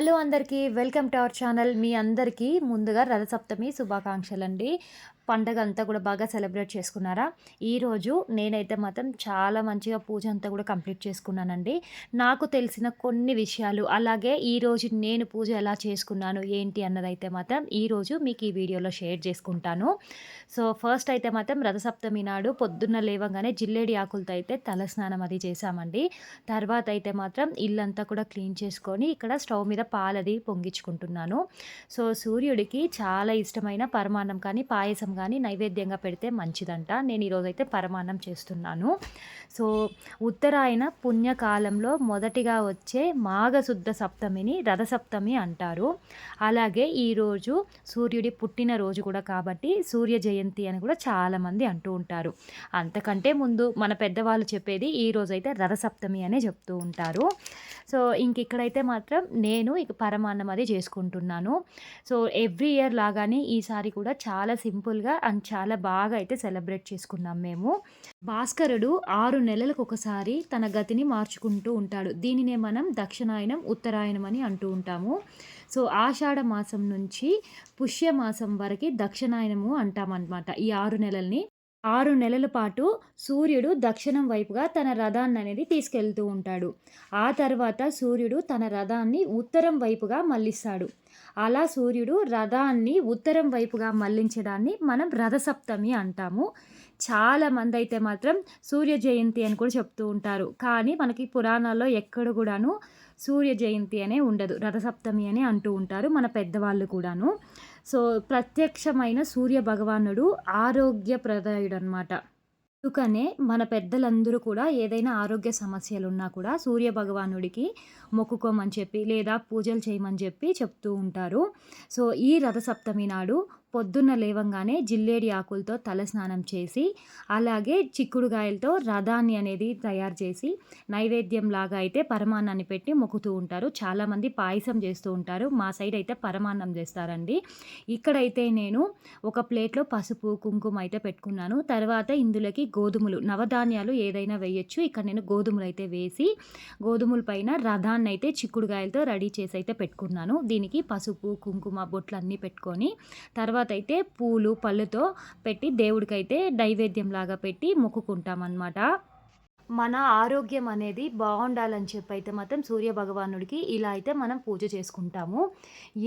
Hello అందరికీ welcome to our channel. మీ అందరికీ ముందుగా రథసప్తమి శుభాకాంక్షలు అండి పండగ అంతా కూడా బాగా సెలబ్రేట్ చేసుకున్నారా? ఈరోజు నేనైతే మాత్రం చాలా మంచిగా పూజ అంతా కూడా కంప్లీట్ చేసుకున్నానండి. నాకు తెలిసిన కొన్ని విషయాలు అలాగే ఈరోజు నేను పూజ ఎలా చేసుకున్నాను ఏంటి అన్నదైతే మాత్రం ఈరోజు మీకు ఈ వీడియోలో షేర్ చేసుకుంటాను. సో ఫస్ట్ అయితే మాత్రం రథసప్తమి నాడు పొద్దున్న లేవగానే జిల్లేడి ఆకులతో అయితే తలస్నానం అది చేశామండి. తర్వాత అయితే మాత్రం ఇల్లంతా కూడా క్లీన్ చేసుకొని ఇక్కడ స్టవ్ మీద పాలది పొంగించుకుంటున్నాను. సో సూర్యుడికి చాలా ఇష్టమైన పరమాన్నం కానీ పాయసం కానీ నైవేద్యంగా పెడితే మంచిదంట. నేను ఈరోజైతే పరమాన్నం చేస్తున్నాను. సో ఉత్తరాయణ పుణ్యకాలంలో మొదటిగా వచ్చే మాఘశుద్ధ సప్తమిని రథసప్తమి అంటారు. అలాగే ఈరోజు సూర్యుడి పుట్టినరోజు కూడా కాబట్టి సూర్య జయంతి అని కూడా చాలామంది అంటూ ఉంటారు. అంతకంటే ముందు మన పెద్దవాళ్ళు చెప్పేది ఈరోజైతే రథసప్తమి అనే చెప్తూ ఉంటారు. సో ఇంక ఇక్కడైతే మాత్రం నేను ఇక పరమాన్నం అది చేసుకుంటున్నాను. సో ఎవ్రీ ఇయర్ లాగానే ఈసారి కూడా చాలా సింపుల్గా అండ్ చాలా బాగా అయితే సెలబ్రేట్ చేసుకున్నాం మేము. భాస్కరుడు ఆరు నెలలకు ఒకసారి తన గతిని మార్చుకుంటూ ఉంటాడు. దీనినే మనం దక్షిణాయనం ఉత్తరాయణం అని అంటూ ఉంటాము. సో ఆషాఢ మాసం నుంచి పుష్యమాసం వరకు దక్షిణాయనము అంటామన్నమాట. ఈ ఆరు నెలల్ని ఆరు నెలల పాటు సూర్యుడు దక్షిణం వైపుగా తన రథాన్ని అనేది తీసుకెళ్తూ ఉంటాడు. ఆ తర్వాత సూర్యుడు తన రథాన్ని ఉత్తరం వైపుగా మళ్ళిస్తాడు. అలా సూర్యుడు రథాన్ని ఉత్తరం వైపుగా మళ్ళించడాన్ని మనం రథసప్తమి అంటాము. చాలామంది అయితే మాత్రం సూర్య జయంతి అని కూడా చెప్తూ ఉంటారు. కానీ మనకి పురాణాల్లో ఎక్కడ కూడాను సూర్య జయంతి అనే ఉండదు. రథసప్తమి అని అంటూ ఉంటారు మన పెద్దవాళ్ళు కూడాను. సో ప్రత్యక్షమైన సూర్య భగవానుడు ఆరోగ్యప్రదాయుడు అనమాట అందుకనే మన పెద్దలందరూ కూడా ఏదైనా ఆరోగ్య సమస్యలు ఉన్నా కూడా సూర్య భగవానుడికి మొక్కుకోమని చెప్పి లేదా పూజలు చేయమని చెప్పి చెప్తూ ఉంటారు. సో ఈ రథసప్తమి నాడు పొద్దున్న లేవంగానే జిల్లేడి ఆకులతో తలస్నానం చేసి అలాగే చిక్కుడుగాయలతో రథాన్ని అనేది తయారు చేసి నైవేద్యం లాగా అయితే పరమాన్నాన్ని పెట్టి మొక్కుతూ ఉంటారు. చాలామంది పాయసం చేస్తూ ఉంటారు. మా సైడ్ అయితే పరమాన్నం చేస్తారండి. ఇక్కడైతే నేను ఒక ప్లేట్లో పసుపు కుంకుమ అయితే పెట్టుకున్నాను. తర్వాత ఇందులోకి గోధుమలు నవధాన్యాలు ఏదైనా వేయచ్చు. ఇక్కడ నేను గోధుమలు అయితే వేసి గోధుమల పైన రథాన్ని అయితే చిక్కుడుగాయలతో రెడీ చేసి అయితే పెట్టుకున్నాను. దీనికి పసుపు కుంకుమ బొట్లు అన్నీ పెట్టుకొని తర్వాత తర్వాత అయితే పూలు పళ్ళుతో పెట్టి దేవుడికైతే నైవేద్యం లాగా పెట్టి మొక్కుకుంటాం అన్నమాట మన ఆరోగ్యం అనేది బాగుండాలని చెప్పి అయితే మాత్రం సూర్య భగవానుడికి ఇలా అయితే మనం పూజ చేసుకుంటాము.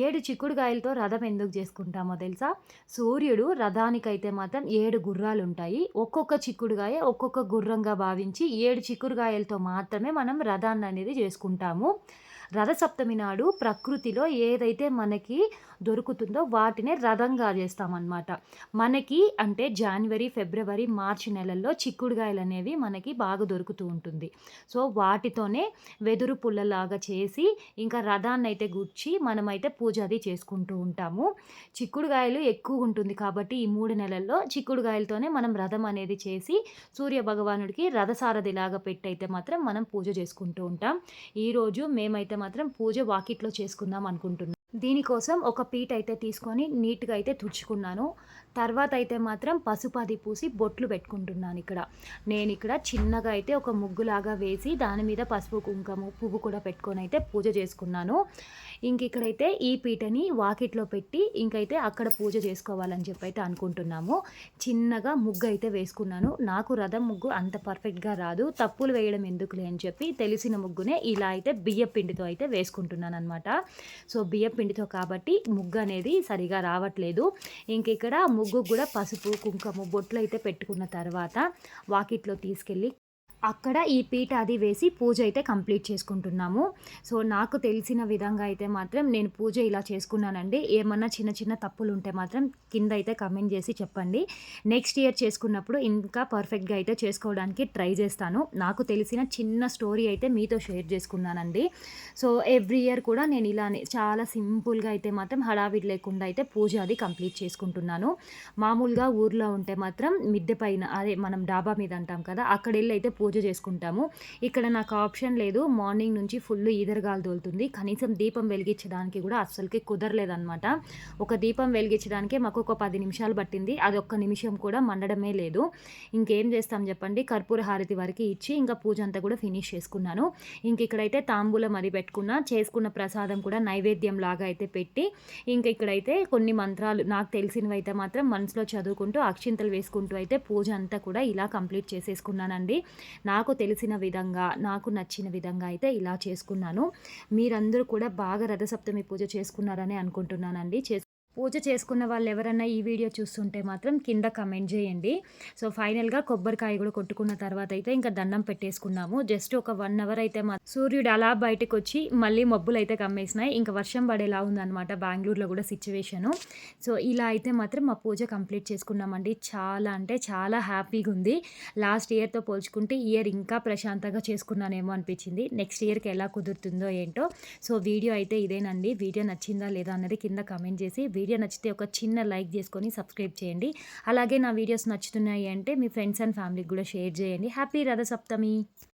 ఏడు చిక్కుడుగాయలతో రథం ఎందుకు చేసుకుంటామో తెలుసా? సూర్యుడు రథానికైతే మాత్రం ఏడు గుర్రాలు ఉంటాయి ఒక్కొక్క చిక్కుడుగాయ ఒక్కొక్క గుర్రంగా భావించి ఏడు చిక్కుడుగాయలతో మాత్రమే మనం రథాన్ని అనేది చేసుకుంటాము. రథసప్తమి నాడు ప్రకృతిలో ఏదైతే మనకి దొరుకుతుందో వాటినే రథంగా చేస్తామన్నమాట. మనకి అంటే జనవరి ఫిబ్రవరి మార్చి నెలల్లో చిక్కుడుగాయలు అనేవి మనకి బాగా దొరుకుతూ ఉంటుంది. సో వాటితోనే వెదురు పుల్లలాగా చేసి ఇంకా రథాన్ని అయితే గుచ్చి మనమైతే పూజ అది చేసుకుంటూ ఉంటాము. చిక్కుడుగాయలు ఎక్కువ ఉంటుంది కాబట్టి ఈ మూడు నెలల్లో చిక్కుడుగాయలతోనే మనం రథం అనేది చేసి సూర్య భగవానుడికి రథసారథిలాగా పెట్టి అయితే మాత్రం మనం పూజ చేసుకుంటూ ఉంటాం. ఈరోజు మేమైతే మాత్రం పూజ వాకిట్లో చేసుకుందాం అనుకుంటున్నాను దీనికోసం ఒక పీట అయితే తీసుకొని నీట్గా అయితే తుడుచుకున్నాను. తర్వాత అయితే మాత్రం పసుపు అది పూసి బొట్లు పెట్టుకుంటున్నాను ఇక్కడ. నేను ఇక్కడ చిన్నగా అయితే ఒక ముగ్గులాగా వేసి దాని మీద పసుపు కుంకుమ పువ్వు కూడా పెట్టుకొని అయితే పూజ చేసుకున్నాను. ఇంక ఇక్కడైతే ఈ పీటని వాకిట్లో పెట్టి ఇంకైతే అక్కడ పూజ చేసుకోవాలని చెప్పి అయితే అనుకుంటున్నాము. చిన్నగా ముగ్గు అయితే వేసుకున్నాను. నాకు రథం ముగ్గు అంత పర్ఫెక్ట్గా రాదు. తప్పులు వేయడం ఎందుకులే అని చెప్పి తెలిసిన ముగ్గునే ఇలా అయితే బియ్య పిండితో అయితే వేసుకుంటున్నాను అనమాట సో బియ్య పిండితో కాబట్టి ముగ్గు అనేది సరిగా రావట్లేదు. ఇంక ఇక్కడ ముగ్గు కూడా పసుపు కుంకుమ బొట్లు అయితే పెట్టుకున్న తర్వాత వాకిట్లో తీసుకెళ్ళి అక్కడ ఈ పీట అది వేసి పూజ అయితే కంప్లీట్ చేసుకుంటున్నాము. సో నాకు తెలిసిన విధంగా అయితే మాత్రం నేను పూజ ఇలా చేసుకున్నానండి. ఏమన్నా చిన్న చిన్న తప్పులు ఉంటే మాత్రం కింద అయితే కమెంట్ చేసి చెప్పండి. నెక్స్ట్ ఇయర్ చేసుకున్నప్పుడు ఇంకా పర్ఫెక్ట్గా అయితే చేసుకోవడానికి ట్రై చేస్తాను. నాకు తెలిసిన చిన్న స్టోరీ అయితే మీతో షేర్ చేసుకున్నానండి. సో ఎవ్రీ ఇయర్ కూడా నేను ఇలానే చాలా సింపుల్గా అయితే మాత్రం హడావిడి లేకుండా అయితే పూజ అది కంప్లీట్ చేసుకుంటున్నాను. మామూలుగా ఊర్లో ఉంటే మాత్రం మిద్దె పైన అదే మనం డాబా మీద అంటాం కదా అక్కడ వెళ్ళి అయితే పూజ పూజ చేసుకుంటాము. ఇక్కడ నాకు ఆప్షన్ లేదు. మార్నింగ్ నుంచి ఫుల్ ఈదరగాలు తోలుతుంది. కనీసం దీపం వెలిగించడానికి కూడా అస్సలకి కుదరలేదన్నమాట. ఒక దీపం వెలిగించడానికే మాకు ఒక పది నిమిషాలు పట్టింది. అది ఒక్క నిమిషం కూడా మండడమే లేదు. ఇంకేం చేస్తాం చెప్పండి? కర్పూర హారతి వరకు ఇచ్చి ఇంకా పూజ అంతా కూడా ఫినిష్ చేసుకున్నాను. ఇంక ఇక్కడైతే తాంబూలం అది పెట్టుకున్న. చేసుకున్న ప్రసాదం కూడా నైవేద్యం లాగా అయితే పెట్టి ఇంక ఇక్కడైతే కొన్ని మంత్రాలు నాకు తెలిసినవి అయితే మాత్రం మనసులో చదువుకుంటూ అక్షింతలు వేసుకుంటూ అయితే పూజ అంతా కూడా ఇలా కంప్లీట్ చేసేసుకున్నానండి. నాకు తెలిసిన విధంగా నాకు నచ్చిన విధంగా అయితే ఇలా చేసుకున్నాను. మీరందరూ కూడా బాగా రథసప్తమి పూజ చేసుకున్నారని అనుకుంటున్నానండి. చేసు పూజ చేసుకున్న వాళ్ళు ఎవరన్నా ఈ వీడియో చూస్తుంటే మాత్రం కింద కమెంట్ చేయండి. సో ఫైనల్గా కొబ్బరికాయ కూడా కొట్టుకున్న తర్వాత అయితే ఇంకా దండం పెట్టేసుకున్నాము. జస్ట్ ఒక వన్ అవర్ అయితే మా సూర్యుడు అలా బయటకు వచ్చి మళ్ళీ మబ్బులు అయితే కమ్మేసినాయి. ఇంకా వర్షం పడేలా ఉందన్నమాట బెంగళూరులో కూడా సిచ్యువేషను. సో ఇలా అయితే మాత్రం మా పూజ కంప్లీట్ చేసుకున్నామండి. చాలా అంటే చాలా హ్యాపీగా ఉంది. లాస్ట్ ఇయర్తో పోల్చుకుంటే ఇయర్ ఇంకా ప్రశాంతంగా చేసుకున్నానేమో అనిపించింది. నెక్స్ట్ ఇయర్కి ఎలా కుదురుతుందో ఏంటో. సో వీడియో అయితే ఇదేనండి. వీడియో నచ్చిందా లేదా అన్నది కింద కమెంట్ చేసి వీడియో నచ్చితే ఒక చిన్న లైక్ చేసుకొని సబ్స్క్రైబ్ చేయండి. అలాగే నా వీడియోస్ నచ్చుతున్నాయి అంటే మీ ఫ్రెండ్స్ అండ్ ఫ్యామిలీకి కూడా షేర్ చేయండి. హ్యాపీ రథ సప్తమి